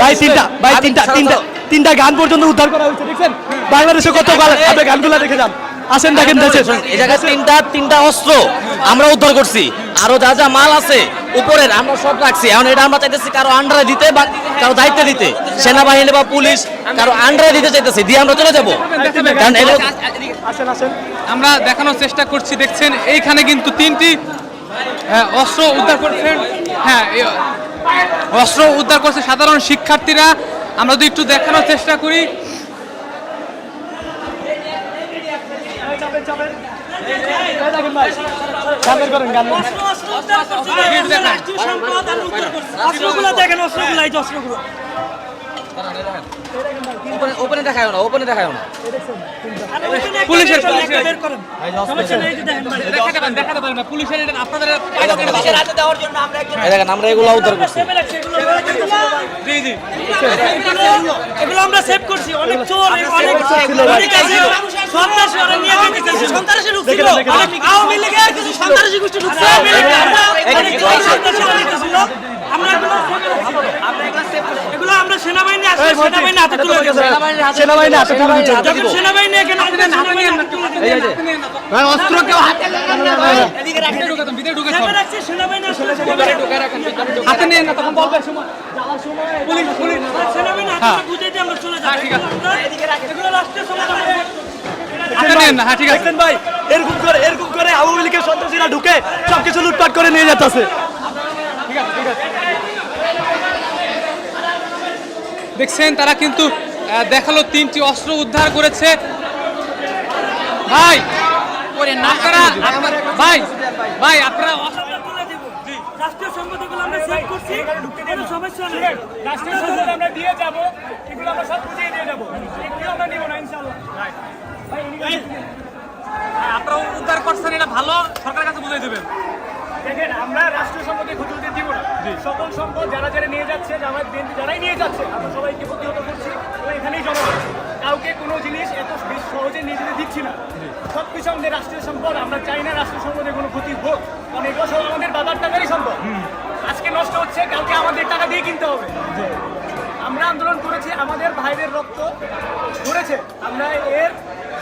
ভাই তিনটা ভাই তিনটা তিনটা তিনটা গান পর্যন্ত উদ্ধার করা হয়েছে দেখছেন? বাংলাদেশে কত গান? আপনি গানগুলো দেখে যান। আসেন দেখেন দেখেন। এই জায়গায় তিনটা তিনটা অস্ত্র আমরা উদ্ধার করছি। আরও যা যা মাল আছে উপরের আমরা সব রাখছি। এখন এটা আমরা চাইতেছি কারও আন্ডারে দিতে বা কারও দায়িত্বে দিতে। সেনাবাহিনী বা পুলিশ কারও আন্ডারে দিতে চাইতেছি দিয়ে আমরা চলে যাব। কারণ এটা আসেন আসেন। আমরা দেখানোর চেষ্টা করছি দেখছেন? এইখানে কিন্তু তিনটি আহ, অস্ত্র উদ্ধার করছেন। হ্যাঁ এই অস্ত্র উদ্ধার করছে সাধারণ শিক্ষার্থীরা। আমরা যদি একটু দেখানোর চেষ্টা করি। দেখেন অস্ত্রগুলো। অস্ত্রগুলো ওপেনে দেখায় না ওপেনে দেখায় না। পুলিশের, দেখেন আমরা এগুলো উদ্ধার করছি। জি জি। এগুলো- আমরা সেভ করছি অনেক চোর অনেক অনেক আছে সন্ত্রাসী ওরা নিয়ে গেছে সন্ত্রাসী ঢুকছিল। অনেক আওয়ামী লীগের কিছু সন্ত্রাসী গোষ্ঠী ঢুকছে অনেক চোর সন্ত্রাসী অনেক ছিল আমরা এগুলো এগুলো আমরা সেনাবাহিনী হাতে তুলে দিচ্ছে অস্ত্র কেউ হাতে ভিতরে ঢুকাতাম ভিতরে ঢুকে রাখছি সেনাবাহিনী হাতে নিয়ে না তখন বলবে সময় পুলিশ পুলিশ। সেনাবাহিনী হাতে বুঝে দিয়ে আমরা চলে যাব। ঠিক আছে। হ্যাঁ ঠিক আছে। ভাই এরকম করে এরকম করে আওয়ামী লীগের সন্ত্রাসীরা ঢুকে সবকিছু লুটপাট করে নিয়ে যেতেছে দেখছেন তারা কিন্তু দেখাল তিনটি অস্ত্র উদ্ধার করেছে। ভাই আপনারা ভাই ভাই আপনারা অস্ত্র- আমরা তুলে দেব রাষ্ট্রীয় সম্পদগুলো আমরা সেভ করছি কোনো সমস্যা নেই। রাষ্ট্রীয় সম্পদ আমরা দিয়ে যাব এগুলো আমরা সব বুঝিয়ে দিয়ে যাব এগুলো আমরা নিব না ইনশাল্লাহ আপনারা উদ্ধার করছেন এটা ভালো সরকারের কাছে বুঝিয়ে দেবেন। দেখেন আমরা রাষ্ট্রীয় সম্পদে হতে দিব না। সকল সম্পদ যারা যারা নিয়ে যাচ্ছে যারা বিএনপি যারাই নিয়ে যাচ্ছে আমরা সবাইকে প্রতিহত করছি আমরা এখানেই জমা। কাউকে কোনো জিনিস এত সহজে নিয়ে যেতে দিচ্ছি না। সব কিছু আমাদের রাষ্ট্রীয় সম্পদ আমরা চাই না রাষ্ট্রীয় সম্পদের কোনো ক্ষতি হোক কারণ এগুলো সব আমাদের বাজার টাকারই সম্পদ। আজকে নষ্ট হচ্ছে কালকে আমাদের টাকা দিয়ে কিনতে হবে। আমরা আন্দোলন করেছি আমাদের ভাইদের রক্ত ধরেছে আমরা এর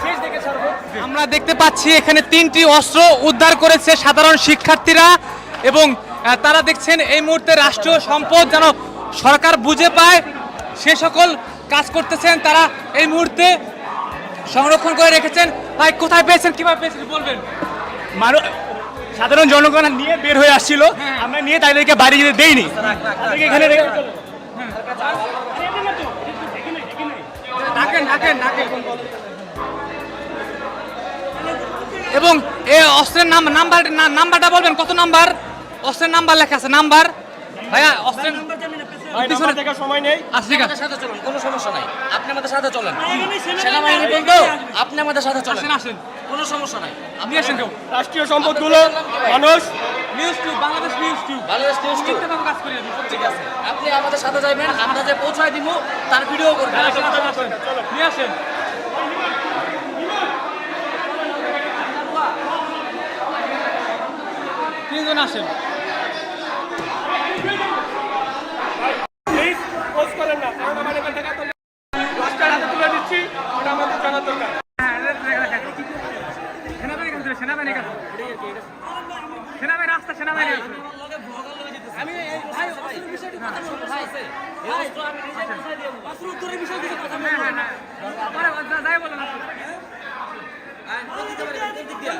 শেষ দেখে ছাড়বো। আমরা দেখতে পাচ্ছি এখানে তিনটি অস্ত্র উদ্ধার করেছে সাধারণ শিক্ষার্থীরা এবং তারা দেখছেন এই মুহূর্তে রাষ্ট্রীয় সম্পদ যেন সরকার বুঝে পায় সে সকল কাজ করতেছেন তারা এই মুহূর্তে সংরক্ষণ করে রেখেছেন। ভাই কোথায় পেয়েছেন কীভাবে পেয়েছেন বলবেন? মানুষ সাধারণ জনগণ নিয়ে বের হয়ে আসছিল। আমরা নিয়ে তাদেরকে বাড়ি যেতে দেইনি। এখানে এবং এ অস্ত্রের নাম নাম্বার নাম্বারটা বলবেন কত নাম্বার? অস্ত্রের নাম্বার লেখা আছে নাম্বার। ভাইয়া অস্ত্রের দেখার সময় নেই। আচ্ছা ঠিক আছে। সাথে চলুন কোনো সমস্যা নাই। আপনি আমাদের সাথে চলেন। এখানে সেনাবাহিনী সেনাবাহিনী আসবে, বলব আসবে। আপনি আমাদের সাথে চলেন। আসেন আসেন। কোনো সমস্যা নাই। আপনি আসেন কেউ। রাষ্ট্রীয় সম্পদগুলো মানুষ। News to Bangladesh news to Bangladesh news to কাজ করি ঠিক আছে। আপনি আমাদের সাথে যাবেন আমরা যে পৌঁছায় দিব তার ভিডিও করবেন নিয়ে আসেন। তিনজন আসেন।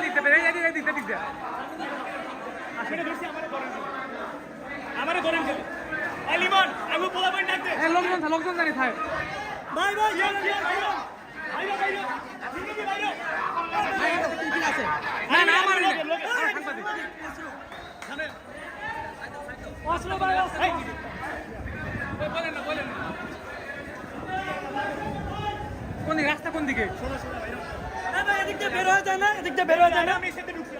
দিক এদিক, এদিক দিয়ে। লোকজন লোকজন জানি থাকে। ভাই ভাই ভাই না না আমার সাংবাদিক। অস্ত্র ভাই বলেন না বলেন না। কোন দিকে? রাস্তা কোন দিকে? এদিক দিয়ে বের হয়ে যায় না? এদিক দিয়ে বের হয়ে যায় না? আমি সেতে ঢুকছি